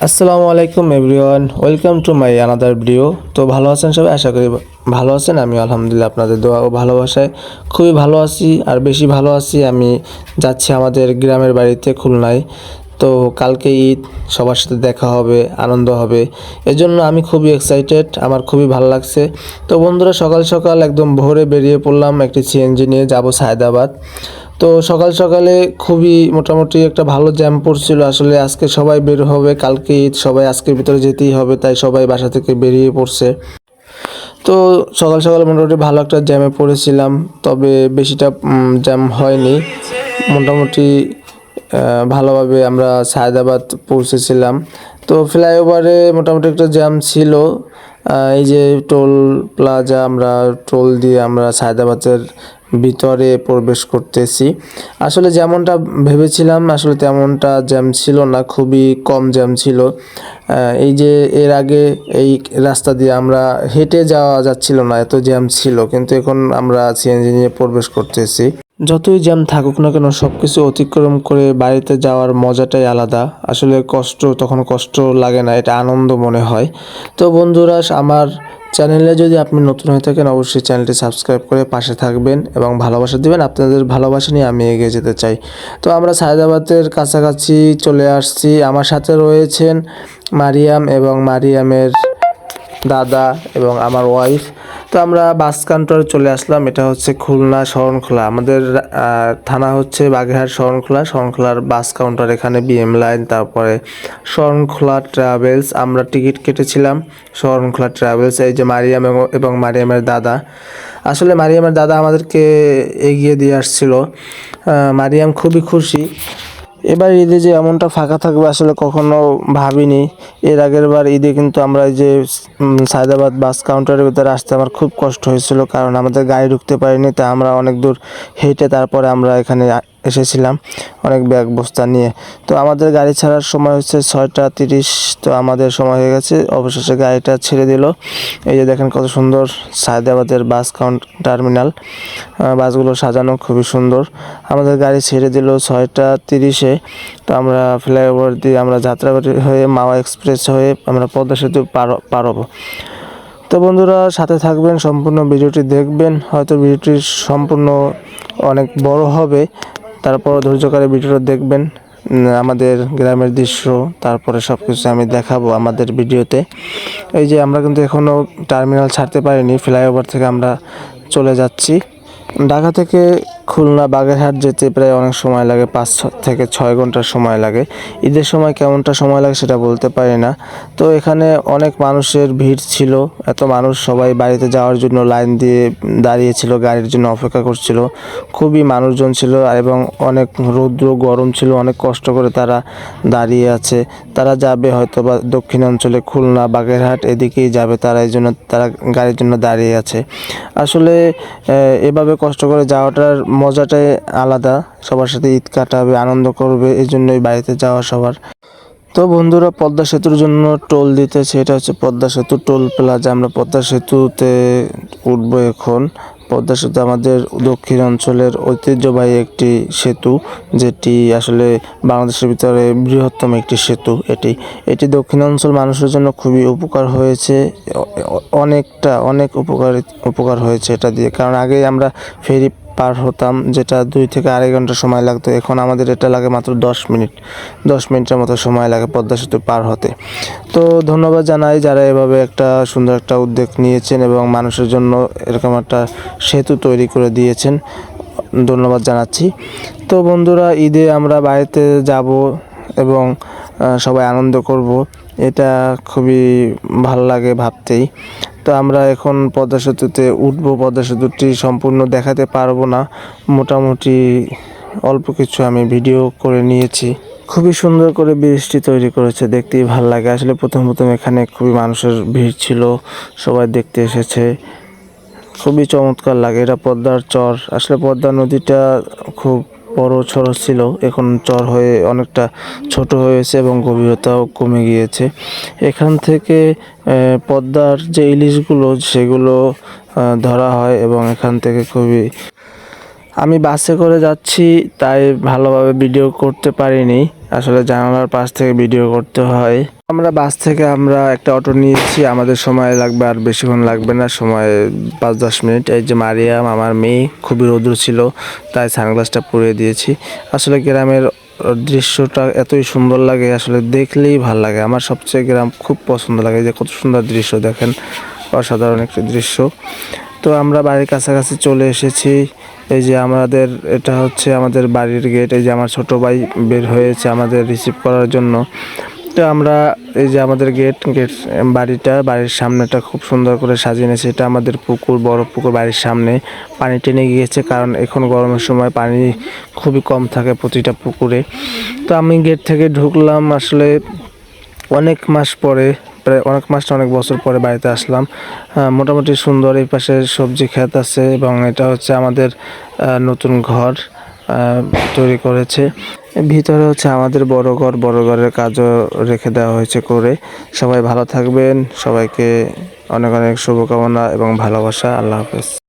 আসসালামু আলাইকুম everyone welcome to my another video তো ভালো আছেন সবাই? আশা করি ভালো আছেন। আমি আলহামদুলিল্লাহ আপনাদের দোয়া ও ভালোবাসায় খুবই ভালো আছি। আর বেশি ভালো আছি, আমি যাচ্ছি আমাদের গ্রামের বাড়িতে খুলনায়। তো কালকে ঈদ, সবার সাথে দেখা হবে, আনন্দ হবে। এজন্য আমি খুবই এক্সাইটেড আমার খুবই ভালো লাগছে। তো বন্ধুরা, সকাল সকাল একদম ভোরে বেরিয়ে পড়লাম একটি সিএনজি নিয়ে, যাব সায়দাবাদ। তো সকাল সকালে খুবই মোটামুটি একটা ভালো জ্যাম পড়ছিল। আসলে আজকে সবাই বের হবে, কালকে ঈদ, সবাই আজকের ভিতরে যেতেই হবে, তাই সবাই বাসা থেকে বেরিয়ে পড়ছে। তো সকাল সকাল মোটামুটি ভালো একটা জ্যামে পড়েছিলাম, তবে বেশিটা জ্যাম হয়নি। মোটামুটি ভালোভাবে আমরা সায়দাবাদ পৌঁছেছিলাম। তো ফ্লাইওভারে মোটামুটি একটা জ্যাম ছিল। এই যে টোল প্লাজা আমরা, টোল দিয়ে আমরা সায়দাবাদের ভিতরে প্রবেশ করতেছি। আসলে যেমনটা ভেবেছিলাম, আসলে তেমনটা জ্যাম ছিল না, খুবই কম জ্যাম ছিল। এই যে এর আগে এই রাস্তা দিয়ে আমরা হেঁটে যাওয়া যাচ্ছিল না, এত জ্যাম ছিল, কিন্তু এখন আমরা সিএনজি নিয়ে প্রবেশ করতেছি। যতই জ্যাম থাকুক না কেন সব কিছু অতিক্রম করে বাড়িতে যাওয়ার মজাটাই আলাদা। আসলে কষ্ট, তখন কষ্ট লাগে না, এটা আনন্দ মনে হয়। তো বন্ধুরা, আমার চ্যানেলে যদি আপনি নতুন হয়ে থাকেন, অবশ্যই চ্যানেলটি সাবস্ক্রাইব করে পাশে থাকবেন এবং ভালোবাসা দিবেন। আপনাদের ভালোবাসা নিয়ে আমি এগিয়ে যেতে চাই। তো আমরা সায়দাবাদের কাছাকাছি চলে আসছি। আমার সাথে রয়েছেন মারিয়াম এবং মারিয়ামের দাদা এবং আমার ওয়াইফ তো আমরা বাস কাউন্টারে চলে আসলাম। এটা হচ্ছে খুলনা শরণখোলা। আমাদের থানা হচ্ছে বাগেরহাট শরণখোলা। শরণখোলার বাস কাউন্টার এখানে বিএম লাইন তারপরে শরণখোলা ট্রাভেলস আমরা টিকিট কেটেছিলাম শরণখোলা ট্রাভেলস এই যে মারিয়াম এবং- এবং মারিয়ামের দাদা। আসলে মারিয়ামের দাদা আমাদেরকে এগিয়ে দিয়ে আসছিল। মারিয়াম খুবই খুশি। এবার ঈদে যে এমনটা ফাঁকা থাকবে আসলে কখনো ভাবিনি। এর আগের বার ঈদে কিন্তু আমরা এই যে সায়দাবাদ বাস কাউন্টারের ভিতরে আসতে আমার খুব কষ্ট হয়েছিল কারণ আমাদের গাড়ি ঢুকতে পারিনি তা আমরা অনেক দূর হেঁটে তারপরে আমরা এখানে এসেছিলাম, অনেক ব্যাগ বস্তা নিয়ে। তো আমাদের গাড়ি ছাড়ার সময় হচ্ছে ছয়টা তিরিশ, তো আমাদের সময় হয়ে গেছে। অবশেষে গাড়িটা ছেড়ে দিল। এই যে দেখেন কত সুন্দর সায়দাবাদের বাস কাউন্ট টার্মিনাল। বাসগুলো সাজানো খুবই সুন্দর। আমাদের গাড়ি ছেড়ে দিল ছয়টা তিরিশে। তো আমরা ফ্লাইওভার দিয়ে আমরা যাত্রাবাড়ি হয়ে মাওয়া এক্সপ্রেস হয়ে আমরা পদ্মা সেতু পার পার তো বন্ধুরা, সাথে থাকবেন, সম্পূর্ণ ভিডিওটি দেখবেন। হয়তো ভিডিওটি সম্পূর্ণ অনেক বড় হবে। তারপর ধৈর্যকারে ভিডিওটা দেখবেন আমাদের গ্রামের দৃশ্য, তারপরে সব কিছু আমি দেখাবো আমাদের ভিডিওতে। এই যে আমরা কিন্তু এখনও টার্মিনাল ছাড়তে পারিনি, ফ্লাইওভার থেকে আমরা চলে যাচ্ছি। ঢাকা থেকে খুলনা বাগেরহাট যেতে প্রায় অনেক সময় লাগে, পাঁচ থেকে ছয় ঘণ্টার সময় লাগে। ঈদের সময় কেমনটা সময় লাগে সেটা বলতে পারি না। তো এখানে অনেক মানুষের ভিড় ছিল, এত মানুষ সবাই বাড়িতে যাওয়ার জন্য লাইন দিয়ে দাঁড়িয়েছিল, গাড়ির জন্য অপেক্ষা করছিল। খুবই মানুষজন ছিল এবং অনেক রৌদ্র গরম ছিল, অনেক কষ্ট করে তারা দাঁড়িয়ে আছে। তারা যাবে হয়তো বা দক্ষিণাঞ্চলে খুলনা, বাগেরহাট, এদিকেই যাবে তারা, এই জন্য তারা গাড়ির জন্য দাঁড়িয়ে আছে। আসলে এভাবে কষ্ট করে যাওয়াটার মজাটাই আলাদা, সবার সাথে ঈদ কাটাবে, আনন্দ করবে এই জন্যই বাড়িতে যাওয়া সবার। তো বন্ধুরা, পদ্মা সেতুর জন্য টোল দিতেছে, এটা হচ্ছে পদ্মা সেতু টোল প্লাজা। আমরা পদ্মা সেতুতে উঠবো এখন। পদ্মা সেতু আমাদের দক্ষিণ অঞ্চলের ঐতিহ্যবাহী একটি সেতু, যেটি আসলে বাংলাদেশের ভিতরে বৃহত্তম একটি সেতু এটি। এটি দক্ষিণাঞ্চল মানুষের জন্য খুবই উপকার হয়েছে অনেকটা, অনেক উপকার উপকার হয়েছে এটা দিয়ে। কারণ আগে আমরা ফেরি পার হতাম, যেটা দুই থেকে আড়াই ঘণ্টা সময় লাগতো। এখন আমাদের এটা লাগে মাত্র দশ মিনিট। দশ মিনিটের মতো সময় লাগে পদ্মা সেতু পার হতে। তো ধন্যবাদ জানাই যারা এভাবে একটা সুন্দর একটা উদ্যোগ নিয়েছেন এবং মানুষের জন্য এরকম একটা সেতু তৈরি করে দিয়েছেন। ধন্যবাদ জানাচ্ছি। তো বন্ধুরা, ঈদে আমরা বাড়িতে যাব এবং সবাই আনন্দ করব। এটা খুবই ভালো লাগে ভাবতেই। তো আমরা এখন পদ্মা সেতুতে উঠবো। পদ্মা সেতুটি সম্পূর্ণ দেখাতে পারব না। মোটামুটি অল্প কিছু আমি ভিডিও করে নিয়েছি। খুবই সুন্দর করে বৃষ্টি তৈরি করেছে। দেখতেই ভালো লাগে। আসলে প্রথম প্রথম এখানে খুবই মানুষের ভিড় ছিল। সবাই দেখতে এসেছে। খুবই চমৎকার লাগে। এটা পদ্মার চর। আসলে পদ্মা নদীটা খুব বড় ছর ছিল। এখন চর হয়ে অনেকটা ছোট হয়েছে এবং গভীরতাও কমে গিয়েছে। এখান থেকে পদ্মার যে ইলিশগুলো, সেগুলো ধরা হয় এবং এখান থেকে খুবই আমি বাসে করে যাচ্ছি, তাই ভালোভাবে ভিডিও করতে পারিনি। আসলে জানালার পাশ থেকে ভিডিও করতে হয়। আমরা বাস থেকে আমরা একটা অটো নিয়েছি, আমাদের সময় লাগবে আর বেশিক্ষণ লাগবে না, সময় পাঁচ দশ মিনিট। এই যে মারিয়াম আমার মেয়ে, খুবই রৌদ্র ছিল, তাই সানগ্লাসটা পরিয়ে দিয়েছি। আসলে গ্রামের দৃশ্যটা এতই সুন্দর লাগে, আসলে দেখলেই ভালো লাগে। আমার সবচেয়ে গ্রাম খুব পছন্দ লাগে যে কত সুন্দর দৃশ্য দেখেন, অসাধারণ একটি দৃশ্য। তো আমরা বাড়ির কাছাকাছি চলে এসেছি। এই যে আমাদের, এটা হচ্ছে আমাদের বাড়ির গেট এই যে আমার ছোট ভাই বের হয়েছে আমাদের রিসিভ করার জন্য। তো আমরা এই যে আমাদের গেট গেট বাড়িটা, বাড়ির সামনেটা খুব সুন্দর করে সাজিয়ে নিয়েছে। এটা আমাদের পুকুর, বড় পুকুর বাড়ির সামনে। পানি টেনে গিয়েছে কারণ এখন গরমের সময় পানি খুবই কম থাকে প্রতিটা পুকুরে। তো আমি গেট থেকে ঢুকলাম আসলে অনেক মাস পরে। প্রায় অনেক মাসটা অনেক বছর পরে বাড়িতে আসলাম। মোটামুটি সুন্দর এই পাশে সবজি ক্ষেত আছে এবং এটা হচ্ছে আমাদের নতুন ঘর তৈরি করেছে। ভিতরে হচ্ছে আমাদের বড় ঘর, বড় ঘরের কাজও রেখে দেওয়া হয়েছে করে। সবাই ভালো থাকবেন, সবাইকে অনেক অনেক শুভকামনা এবং ভালোবাসা। আল্লাহ হাফেজ।